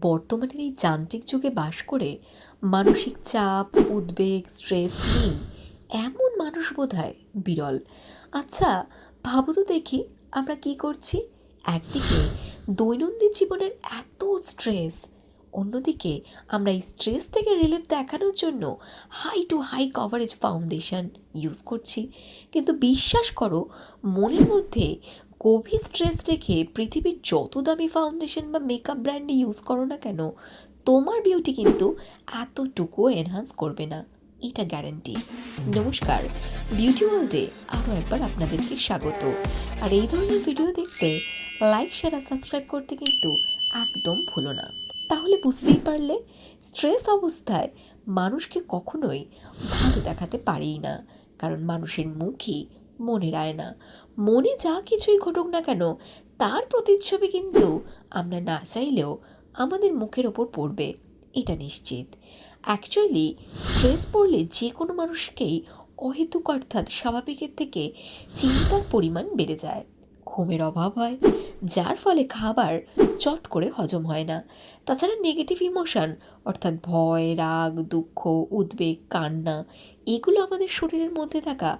বর্তমানের এই যান্ত্রিক যুগে বাস করে মানসিক চাপ, উদ্বেগ স্ট্রেস নেই। এমন মানুষ বোধহয় বিরল। আচ্ছা ভাবো তো দেখি আমরা কি করছি। একদিকে দৈনন্দিন জীবনের এত স্ট্রেস অন্যদিকে আমরা এই স্ট্রেস থেকে রিলিফ দেখানোর জন্য high to high coverage foundation use করছি। কিন্তু বিশ্বাস করো, মনের মধ্যে গভীর স্ট্রেস রেখে পৃথিবীর যত দামি ফাউন্ডেশন বা মেকআপ ব্র্যান্ডে ইউজ করো না কেন, তোমার বিউটি কিন্তু এতটুকুও এনহান্স করবে না। এটা গ্যারান্টি নমস্কার। বিউটি ওয়ার্ল্ডে আরও একবার আপনাদেরকে স্বাগত। আর এই ধরনের ভিডিও দেখতে লাইক শেয়ার আর সাবস্ক্রাইব করতে কিন্তু একদম ভুলো না। তাহলে বুঝতেই পারলে স্ট্রেস অবস্থায় মানুষকে কখনোই ভালো দেখাতে পারেই না। কারণ মানুষের মুখই মনের আয়না মনে যা কিছুই ঘটুক না কেন, তার প্রতিচ্ছবি কিন্তু আমরা না চাইলেও আমাদের মুখের ওপর পড়বে, এটা নিশ্চিত। অ্যাকচুয়ালি স্ট্রেস পড়লে যে কোনো মানুষকেই অহেতুক অর্থাৎ স্বাভাবিকের থেকে চিন্তার পরিমাণ বেড়ে যায়। ঘুমের অভাব হয়, যার ফলে খাবার চট করে হজম হয় না। তাছাড়া নেগেটিভ ইমোশান অর্থাৎ ভয়, রাগ, দুঃখ, উদ্বেগ, কান্না, এগুলো আমাদের শরীরের মধ্যে থাকা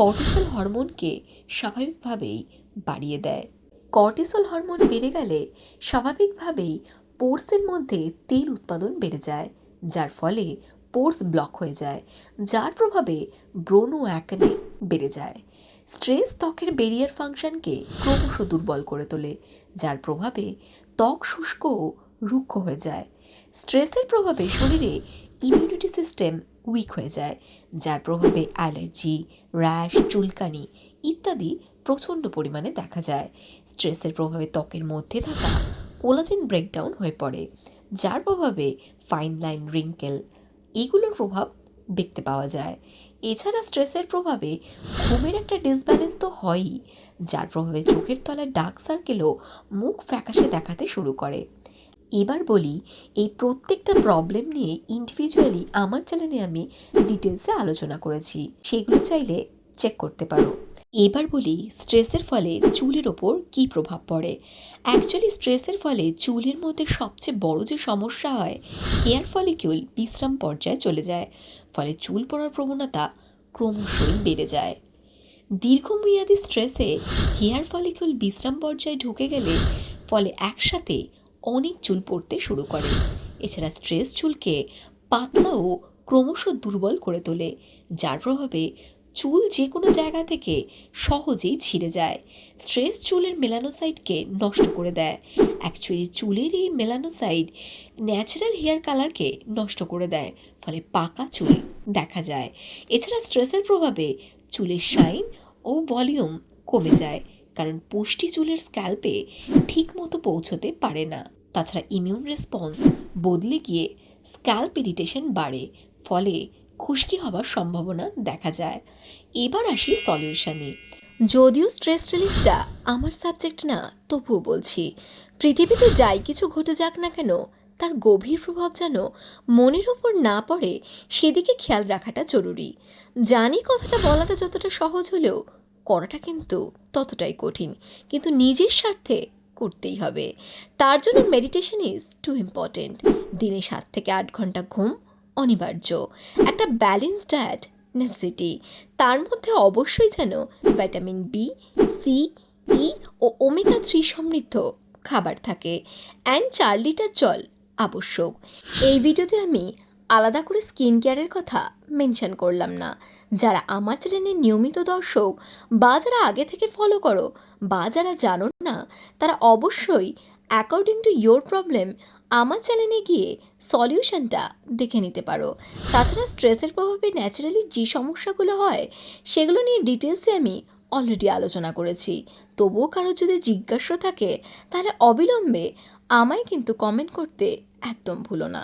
কর্টিসল হরমোনকে স্বাভাবিকভাবেই বাড়িয়ে দেয়। কর্টিসল হরমোন বেড়ে গেলে স্বাভাবিকভাবেই পোর্সের মধ্যে তেল উৎপাদন বেড়ে যায়, যার ফলে পোর্স ব্লক হয়ে যায়, যার প্রভাবে ব্রণ ও অ্যাকনে বেড়ে যায়। স্ট্রেস ত্বকের বেরিয়ার ফাংশনকে ক্রমশ দুর্বল করে তোলে, যার প্রভাবে ত্বক শুষ্ক ও রুক্ষ হয়ে যায়। স্ট্রেসের প্রভাবে শরীরে ইমিউনিটি সিস্টেম উইক হয়ে যায়, যার প্রভাবে অ্যালার্জি র্যাশ চুলকানি ইত্যাদি প্রচণ্ড পরিমাণে দেখা যায়। স্ট্রেসের প্রভাবে ত্বকের মধ্যে থাকা কোলাজেন ব্রেকডাউন হয়ে পড়ে, যার প্রভাবে ফাইন লাইন রিঙ্কেল এগুলোর প্রভাব দেখতে পাওয়া যায়। এছাড়া স্ট্রেসের প্রভাবে ঘুমের একটা ডিসব্যালেন্স তো হয়ই, যার প্রভাবে চোখের তলায় ডার্ক সার্কেলও মুখ ফ্যাকাশে দেখাতে শুরু করে। এবার বলি, এই প্রত্যেকটা প্রবলেম নিয়ে ইন্ডিভিজুয়ালি আমার চ্যানেলে আমি ডিটেলসে আলোচনা করেছি। সেগুলো চাইলে চেক করতে পারো। এবার বলি স্ট্রেসের ফলে চুলের ওপর কী প্রভাব পড়ে? অ্যাকচুয়ালি স্ট্রেসের ফলে চুলের মধ্যে সবচেয়ে বড় যে সমস্যা হয় হেয়ার ফলিকিউল বিশ্রাম পর্যায়ে চলে যায়। ফলে চুল পড়ার প্রবণতা ক্রমশই বেড়ে যায়। দীর্ঘমেয়াদী স্ট্রেসে হেয়ার ফলিকিউল বিশ্রাম পর্যায়ে ঢুকে গেলে, ফলে একসাথে অনেক চুল পড়তে শুরু করে। এছাড়া স্ট্রেস চুলকে পাতলা ও ক্রমশ দুর্বল করে তোলে, যার প্রভাবে চুল যে কোনো জায়গা থেকে সহজেই ছিঁড়ে যায়। স্ট্রেস চুলের মেলানোসাইডকে নষ্ট করে দেয়। অ্যাকচুয়ালি চুলের এই মেলানোসাইড ন্যাচারাল হেয়ার কালারকে নষ্ট করে দেয়, ফলে পাকা চুল দেখা যায়। এছাড়া স্ট্রেসের প্রভাবে চুলের শাইন ও ভলিউম কমে যায়। কারণ পুষ্টি চুলের স্ক্যাল্পে ঠিকমতো পৌঁছতে পারে না। তাছাড়া ইমিউন রেসপন্স বদলে গিয়ে স্ক্যাল্প ইরিটেশন বাড়ে, ফলে খুশকি হবার সম্ভাবনা দেখা যায়। এবার আসি সলিউশনে যদিও স্ট্রেস রিলিফটা আমার সাবজেক্ট না, তবুও বলছি, পৃথিবীতে যাই কিছু ঘটে যাক না কেন, তার গভীর প্রভাব যেন মনের ওপর না পড়ে, সেদিকে খেয়াল রাখাটা জরুরি। জানি কথাটা বলাটা যতটা সহজ হলেও করাটা কিন্তু ততটাই কঠিন। কিন্তু নিজের স্বার্থে করতেই হবে। তার জন্য মেডিটেশন ইজ টু ইম্পর্টেন্ট দিনে সাত থেকে আট ঘণ্টা ঘুম অনিবার্য। একটা ব্যালেন্স ডায়েট নেসেসিটি তার মধ্যে অবশ্যই যেন ভিটামিন বি সি ই ও ওমেগা থ্রি সমৃদ্ধ খাবার থাকে। অ্যান্ড চার লিটার জল আবশ্যক। এই ভিডিওতে আমি আলাদা করে স্কিন কেয়ারের কথা মেনশন করলাম না। যারা আমার চ্যানেলের নিয়মিত দর্শক বা যারা আগে থেকে ফলো করো বা যারা জানো না, তারা অবশ্যই অ্যাকর্ডিং টু ইয়োর প্রবলেম আমার চ্যানেলে গিয়ে সলিউশনটা দেখে নিতে পারো। তাছাড়া স্ট্রেসের প্রভাবে ন্যাচারালি যে সমস্যাগুলো হয়, সেগুলো নিয়ে ডিটেলসে আমি অলরেডি আলোচনা করেছি। তবুও কারও যদি জিজ্ঞাসা থাকে, তাহলে অবিলম্বে আমায় কিন্তু কমেন্ট করতে একদম ভুলো না।